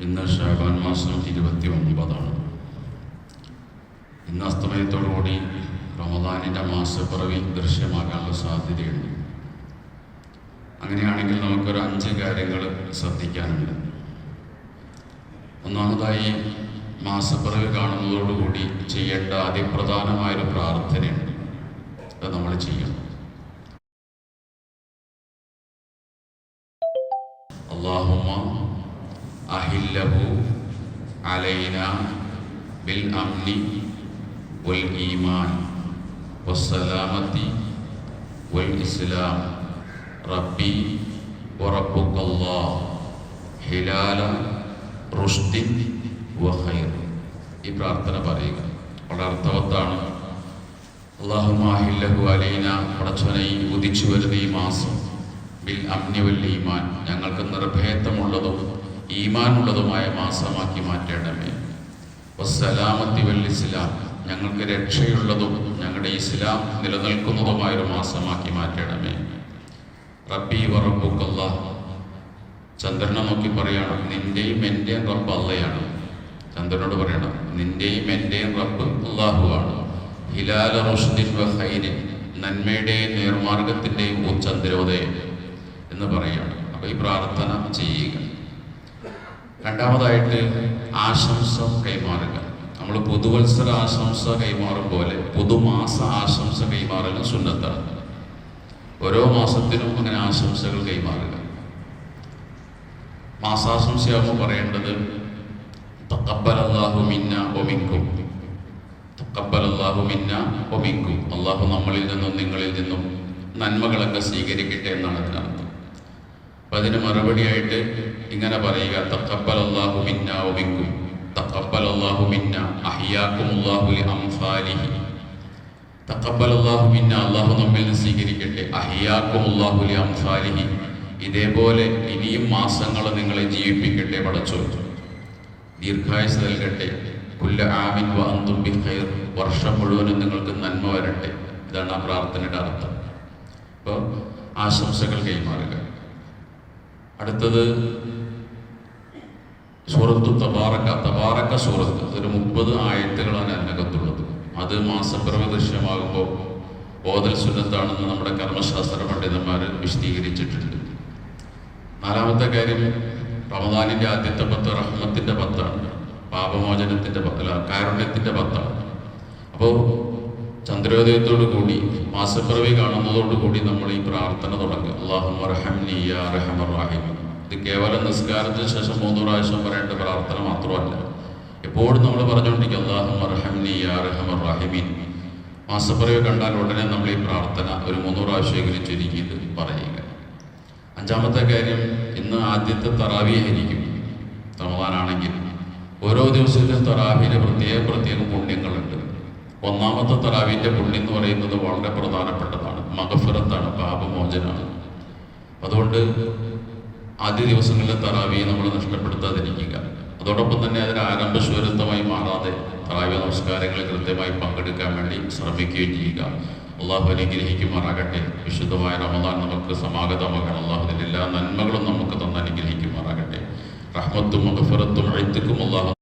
ഇന്ന് ഷാബാൻ മാസം ഇരുപത്തി ഒൻപതാണ് ഇന്ന് അസ്തമയത്തോടുകൂടി റമദാനിന്റെ മാസപ്പിറവി ദൃശ്യമാകാനുള്ള സാധ്യതയുണ്ട്. അങ്ങനെയാണെങ്കിൽ നമുക്കൊരു അഞ്ച് കാര്യങ്ങൾ ശ്രദ്ധിക്കാനുണ്ട്. ഒന്നാമതായി മാസപ്പിറവി കാണുന്നതോടുകൂടി ചെയ്യേണ്ട അതിപ്രധാനമായൊരു പ്രാർത്ഥനയുണ്ട്. അത് നമ്മൾ ചെയ്യണം. اللهم أهله علينا بالأمن والإيمان والسلامة والإسلام ربي وربك الله ഹിലാല റുഷ്ദിൻ വഖൈർ ഈ പ്രാർത്ഥന പറയുക വളരെ അർത്ഥവത്താണ് അള്ളാഹുമാഹില്ലഹു അലൈന പടച്ചവനെ ഈ ഉദിച്ചു വരുന്ന ഈ മാസം ബിൽ അമ്നി വൽ ഈമാൻ ഞങ്ങൾക്ക് നിർഭേദമുള്ളതും ഈമാനുള്ളതുമായ മാസമാക്കി മാറ്റണമേ. വസ്സലാമത്തി വൽ ഇസ്ലാം ഞങ്ങൾക്ക് രക്ഷയുള്ളതും ഞങ്ങളുടെ ഇസ്ലാം നിലനിൽക്കുന്നതുമായ ഒരു മാസമാക്കി മാറ്റണമേ. റബ്ബി വറബുക്കല്ല ചന്ദ്രനെ നോക്കി പറയണം നിന്റെയും എന്റെയും റബ്ബ് അല്ലയാണ് ചന്ദ്രനോട് പറയണം നിന്റെയും എന്റെയും റബ്ബ് അള്ളാഹുവാണ്. ഹിലാല റുഷ്ദിൻ വ ഖൈരിൻ നന്മയുടെയും നേർമാർഗത്തിന്റെയും ചന്ദ്രോദയം എന്ന് പറയുകയാണ്. അപ്പോൾ ഈ പ്രാർത്ഥന ചെയ്യുക. രണ്ടാമതായിട്ട് ആശംസ കൈമാറുക. നമ്മൾ പുതുവത്സര ആശംസ കൈമാറും പോലെ പുതുമാസ ആശംസ കൈമാറലും സുന്നത്താണ്. ഓരോ മാസത്തിനും അങ്ങനെ ആശംസകൾ കൈമാറുക. മാസാശംസയാകുമ്പോൾ പറയേണ്ടത് തക്കബലല്ലാഹു മിന്ന ഒമിക്കും തക്കബലല്ലാഹു മിന്ന ഒമിക്കും അള്ളാഹു നമ്മളിൽ നിന്നും നിങ്ങളിൽ നിന്നും നന്മകളൊക്കെ സ്വീകരിക്കട്ടെ എന്നാണ് അപ്പം അതിന് മറുപടിയായിട്ട് ഇങ്ങനെ പറയുക തക്കബൽ അള്ളാഹു മിന്ന ഒബിക്കും തക്കബൽ മിന്ന അഹിയാക്കും അള്ളാഹു അംഫാലിഹി തക്കബൽ അള്ളാഹു മിന്ന അള്ളാഹു നമ്മിൽ നിന്ന് സ്വീകരിക്കട്ടെ അഹിയാക്കും അള്ളാഹു അംഫാലിഹി ഇതേപോലെ ഇനിയും മാസങ്ങൾ നിങ്ങളെ ജീവിപ്പിക്കട്ടെ പടച്ചോ ദീർഘായുസ് നൽകട്ടെ. കുല്ല ആമിൻ വന്തും ബി ഖൈർ. വർഷം മുഴുവനും നിങ്ങൾക്ക് നന്മ വരട്ടെ. ഇതാണ് ആ പ്രാർത്ഥനയുടെ അർത്ഥം. അപ്പോൾ ആശംസകൾ കൈമാറുക. അടുത്തത് സൂറത്തു തബാറക്ക. തബാറക്ക സൂറത്ത്. ഒരു മുപ്പത് ആയത്തുകളാണ് അതിനകത്തുള്ളത്. അത് മാസപ്പിറവ് ദൃശ്യമാകുമ്പോൾ ഓതൽ സുന്നത്താണെന്ന് നമ്മുടെ കർമ്മശാസ്ത്ര പണ്ഡിതന്മാർ വിശദീകരിച്ചിട്ടുണ്ട്. നാലാമത്തെ കാര്യം റമദാനിന്റെ ആദ്യത്തെ പത്ത് റഹ്മത്തിന്റെ പത്താണ്. പാപമോചനത്തിന്റെ പത്തല്ല കാരുണ്യത്തിന്റെ പത്താണ്. അപ്പോൾ ചന്ദ്രോദയത്തോടു കൂടി മാസപ്പിറവി കാണുന്നതോടു കൂടി നമ്മൾ ഈ പ്രാർത്ഥന തുടങ്ങും അള്ളാഹു റഹീം ഇത് കേവലം നിസ്കാരത്തിന് ശേഷം മൂന്ന് പ്രാവശ്യം പറയേണ്ട പ്രാർത്ഥന മാത്രമല്ല. എപ്പോഴും നമ്മൾ പറഞ്ഞുകൊണ്ടിരിക്കും അള്ളാഹു റഹീമീൻ. മാസപ്പിറവി കണ്ടാൽ ഉടനെ നമ്മൾ ഈ പ്രാർത്ഥന ഒരു മൂന്ന് പ്രാവശ്യമെങ്കിലും ചുരുക്കിയിട്ട് പറയുക. അഞ്ചാമത്തെ കാര്യം ഇന്ന് ആദ്യത്തെ തറാവിയായിരിക്കും റമദാനാണെങ്കിൽ ഓരോ ദിവസത്തിലും തറാവിയിലെ പ്രത്യേക പ്രത്യേക പുണ്യങ്ങളുണ്ട്. ഒന്നാമത്തെ തറാവിന്റെ പുണ്യം എന്ന് പറയുന്നത് വളരെ പ്രധാനപ്പെട്ടതാണ്. മകഫിറത്താണ് പാപമോചനാണ്. അതുകൊണ്ട് ആദ്യ ദിവസങ്ങളിലെ തറാവിയെ നമ്മൾ നഷ്ടപ്പെടുത്താതിരിക്കുക. അതോടൊപ്പം തന്നെ അതിന് ആരംഭശൂരത്വമായി മാറാതെ തറാവി നമസ്കാരങ്ങളിൽ കൃത്യമായി പങ്കെടുക്കാൻ വേണ്ടി ശ്രമിക്കുകയും ചെയ്യുക. അള്ളാഹു അനുഗ്രഹിക്കുമാറാകട്ടെ. വിശുദ്ധമായ റമദാൻ നമുക്ക് സമാഗതമാകണം. അള്ളാഹുവിന്റെ എല്ലാ നന്മകളും നമുക്ക് തന്ന് അനുഗ്രഹിക്കുമാറാകട്ടെ റഹ്മത്തും മഹഫറത്തും എഴുത്തുക്കും അള്ളാഹു